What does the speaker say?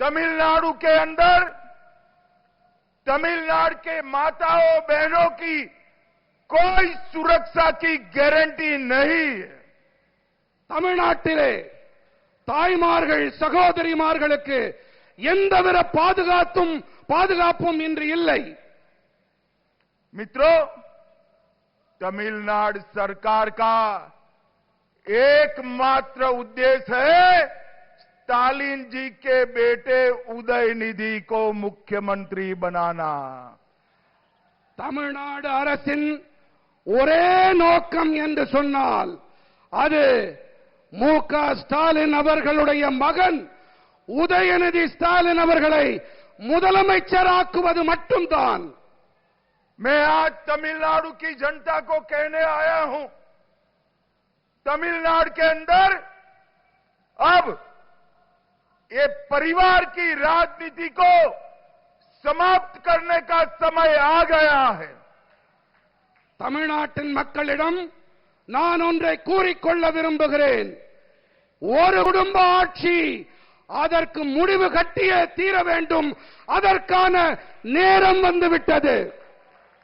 तमिलनाडु के अंदर तमिलनाडु के माताओं बहनों की कोई सुरक्षा की गारंटी नहीं है தமிழ்நாட்டிலே தாய்மார்கள் சகோதரிமார்களுக்கு எந்தவித பாதுகாத்தும் பாதுகாப்பும் இன்று இல்லை मित्रों तमिलनाडु सरकार का एकमात्र उद्देश्य है स्टालिन जी के बेटे उदय निधि को मुख्यमंत्री बनाना தமிழ்நாடு அரசின் ஒரே நோக்கம் என்று சொன்னால் அது மு க ஸ்டாலின் அவர்களுடைய மகன் உதயநிதி ஸ்டாலின் அவர்களை முதலமைச்சராக்குவது மட்டும்தான் मैं आज तमिलनाडु की जनता को कहने आया हूं तमिलनाडु के अंदर अब ये परिवार की राजनीति को समाप्त करने का समय आ गया है தமிழ்நாட்டின் மக்களிடம் நான் ஒன்றை கூறிக்கொள்ள விரும்புகிறேன் ஒரு குடும்ப ஆட்சி அதற்கு முடிவு கட்டியே தீர வேண்டும் அதற்கான நேரம் வந்துவிட்டது